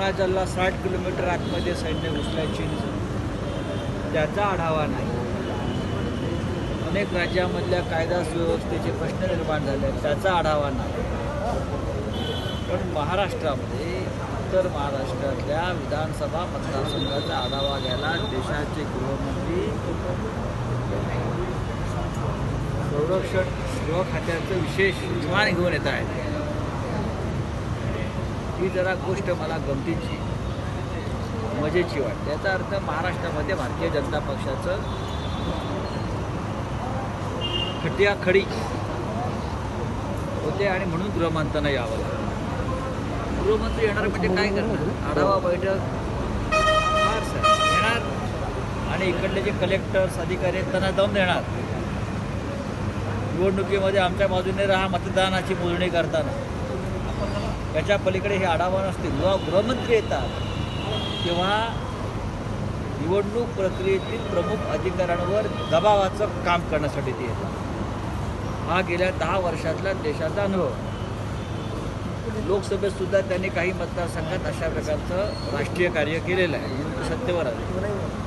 अरुणाचलला साठ किलोमीटर आतमध्ये सैन्य घुसल्याची त्याचा आढावा नाही. अनेक राज्यामधल्या कायदा सुव्यवस्थेचे प्रश्न निर्माण झाले आहेत, त्याचा आढावा नाही. पण महाराष्ट्रामध्ये उत्तर महाराष्ट्रातल्या विधानसभा मतदारसंघाचा आढावा घ्यायला देशाचे गृहमंत्री संरक्षण गृह खात्याचं विशेष विमान घेऊन येत आहेत. ही जरा गोष्ट मला गमतीची मजेची वाटते. याचा अर्थ महाराष्ट्रामध्ये भारतीय जनता पक्षाचं खटिया खडी होते आणि म्हणून गृहमंत्र्यांना यावं लागलं. गृहमंत्री येणार म्हणजे काय करणार? आढावा बैठक सर. येणार. आणि इकडले जे कलेक्टर्स अधिकारी आहेत त्यांना जाऊन देणार. निवडणुकीमध्ये आमच्या बाजूने राहा मतदानाची मोजणी करताना. त्याच्या पलीकडे हे आढावा नसते जेव्हा गृहमंत्री येतात तेव्हा निवडणूक प्रक्रियेतील प्रमुख अधिकाऱ्यांवर दबावाचं काम करण्यासाठी ते येतात. हा गेल्या दहा वर्षातला देशाचा अनुभव. लोकसभेत सुद्धा त्यांनी काही मतदारसंघात अशा प्रकारचं राष्ट्रीय कार्य केलेलं आहे. सत्तेवर आले